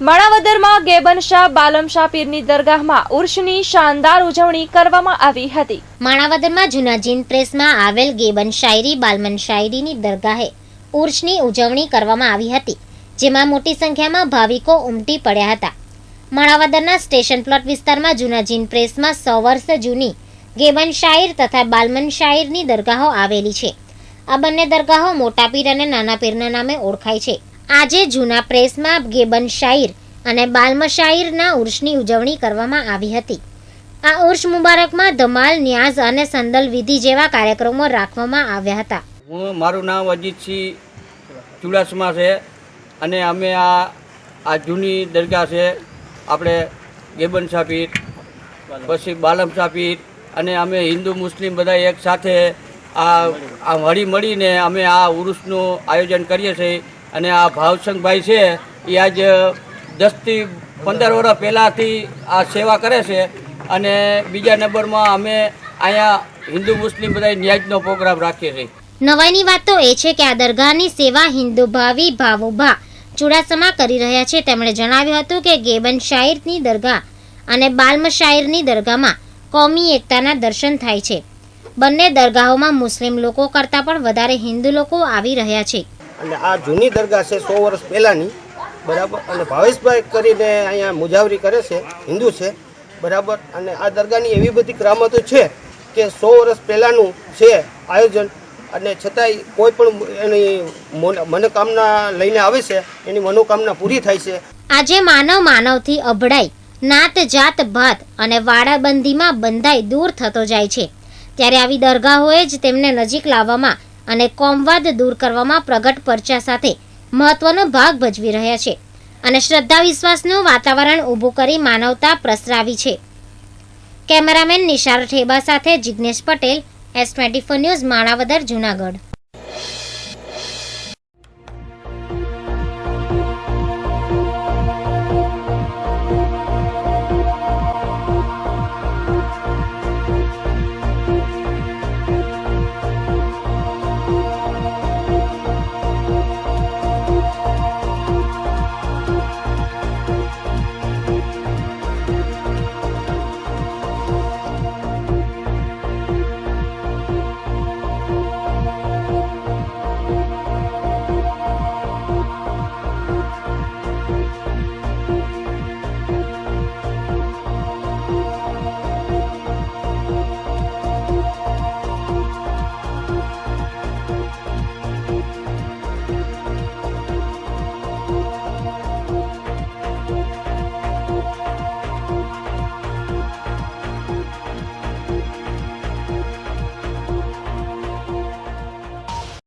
માણાવદરમાં ગેબનશાહ બાલમશાહ પીરની દરગાહમાં ઉર્ષની શાનદાર ઉજવણી કરવામાં આવી હતી. માણાવદરમાં જૂના જીન પ્રેસમાં આવેલ ગેબન શાયરી, બાલમન શાયરીની દરગાહે ઉર્ષની ઉજવણી કરવામાં આવી હતી, જેમાં મોટી સંખ્યામાં ભાવિકો ઉમટી પડ્યા હતા. માણાવદરના સ્ટેશન પ્લોટ વિસ્તારમાં જૂના જીન પ્રેસમાં સો વર્ષ જૂની ગેબન શાયર તથા બાલમન શાયરની દરગાહો આવેલી છે. આ બંને દરગાહો મોટા પીર અને નાના પીરના નામે ઓળખાય છે. આજે જૂના પ્રેસમાં ગેબન શાયર અને બાલ્મ શાયરના ઉર્ષની ઉજવણી કરવામાં આવી હતી. આ ઉર્ષ મુબારકમાં ધમાલ, ન્યાઝ અને સંદલ વિધિ જેવા કાર્યક્રમો રાખવામાં આવ્યા હતા. હું, મારું નામ અજીતસિંહ ચુડાસમા છે અને અમે આ આ જૂની દરગાહ છે. આપણે ગેબન સાપીર પછી બાલમ સાપીર અને અમે હિન્દુ, મુસ્લિમ બધા એક સાથે આ હળી મળીને અમે આ ઉરુસનું આયોજન કરીએ છીએ. અને આ ભાવસંગભાઈ છે, એ આજ દસથી પંદર વર્ષ પહેલાંથી આ સેવા કરે છે. અને બીજા નંબરમાં અમે અહીંયા હિન્દુ મુસ્લિમ બધા ન્યાજનો પ્રોગ્રામ રાખીએ છીએ. નવાઈની વાત તો એ છે કે આ દરગાહની સેવા હિન્દુ ભાવી ભાવોભા ચુડાસમા કરી રહ્યા છે. તેમણે જણાવ્યું હતું કે ગેબન શાયરની દરગાહ અને બાલ્મ શાયરની દરગાહમાં કોમી એકતાના દર્શન થાય છે. બંને દરગાહોમાં મુસ્લિમ લોકો કરતાં પણ વધારે હિન્દુ લોકો આવી રહ્યા છે. અને આ જૂની દરગાહ છે, સો વર્ષ પહેલાંની. બરાબર? અને ભાવેશભાઈ કરીને અહીંયા મુજાવરી કરે છે, હિન્દુ છે. બરાબર? અને આ દરગાહની એવી બધી ક્રામતો છે કે સો વર્ષ પહેલાંનું છે આયોજન. અને છતાંય કોઈ પણ એની મોન- મનોકામના લઈને આવે છે, એની મનોકામના પૂરી થાય છે. આજે માનવ માનવથી અભડાઈ, નાત જાત ભાત અને વાડાબંધીમાં બંધાઈ દૂર થતો જાય છે. ત્યારે આવી દરગાહોએ જ તેમને નજીક લાવવામાં અને કોમવાદ દૂર કરવામાં પ્રગટ પરચા સાથે મહત્વનો ભાગ ભજવી રહ્યા છે. અને શ્રદ્ધા વિશ્વાસનું વાતાવરણ ઊભું કરી માનવતા પ્રસરાવી છે. કેમેરામેન નિશાર ઠેબા સાથે Jignesh Patel S twenty news, Manavadar, Junagadh.